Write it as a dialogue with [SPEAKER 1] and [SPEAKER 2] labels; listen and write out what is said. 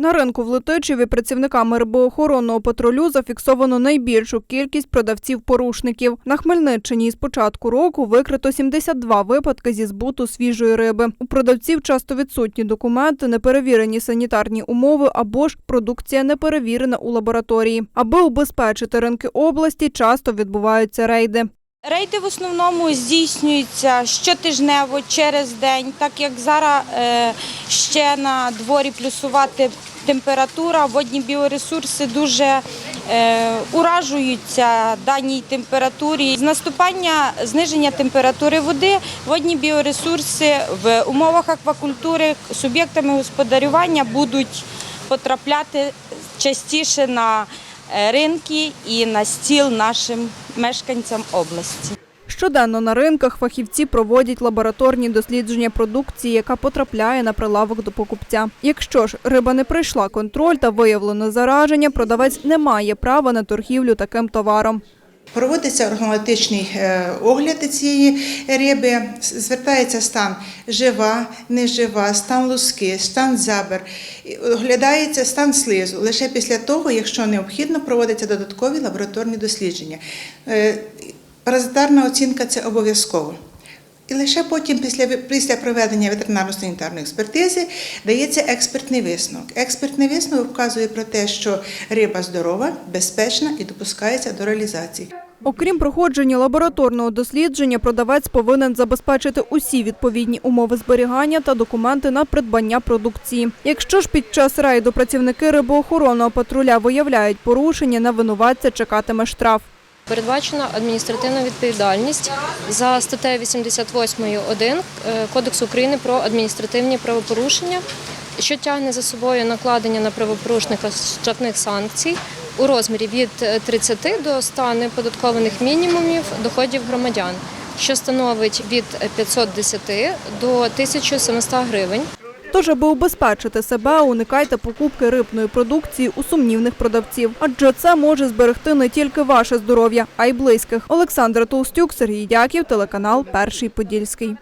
[SPEAKER 1] На ринку в Летичеві працівниками рибоохоронного патрулю зафіксовано найбільшу кількість продавців-порушників. На Хмельниччині із початку року викрито 72 випадки зі збуту свіжої риби. У продавців часто відсутні документи, неперевірені санітарні умови або ж продукція не перевірена у лабораторії. Аби убезпечити ринки області, часто відбуваються рейди.
[SPEAKER 2] Рейди в основному здійснюються щотижнево через день, так як зараз е, ще на дворі плюсова те- температура, водні біоресурси дуже е, уражуються даній температурі. З наступання зниження температури води водні біоресурси в умовах аквакультури суб'єктами господарювання будуть потрапляти частіше на ринки і на стіл нашим мешканцям області.
[SPEAKER 1] Щоденно на ринках фахівці проводять лабораторні дослідження продукції, яка потрапляє на прилавок до покупця. Якщо ж риба не пройшла контроль та виявлено зараження, продавець не має права на торгівлю таким товаром.
[SPEAKER 3] Проводиться органолептичний е, огляд цієї риби, звертається стан жива, нежива, стан луски, стан забер, оглядається стан слизу. Лише після того, якщо необхідно, проводяться додаткові лабораторні дослідження. Е, Паразитарна оцінка це обов'язково. І лише потім, після, після проведення ветеринарно-санітарної експертизи, дається експертний висновок. Експертний висновок вказує про те, що риба здорова, безпечна і допускається до реалізації.
[SPEAKER 1] Окрім проходження лабораторного дослідження, продавець повинен забезпечити усі відповідні умови зберігання та документи на придбання продукції. Якщо ж під час рейду працівники рибоохоронного патруля виявляють порушення, на винуватця чекатиме штраф.
[SPEAKER 4] Передбачена адміністративна відповідальність за статтею 88.1 е, Кодексу України про адміністративні правопорушення, що тягне за собою накладення на правопорушника штрафних санкцій у розмірі від е, 30 до 100 неподаткованих мінімумів доходів громадян, що становить від 510 до 1700 гривень.
[SPEAKER 1] Тож, аби убезпечити себе, уникайте покупки рибної продукції у сумнівних продавців, адже це може зберегти не тільки ваше здоров'я, а й близьких. Олександра Толстюк, Сергій Дяків, телеканал Перший Подільський.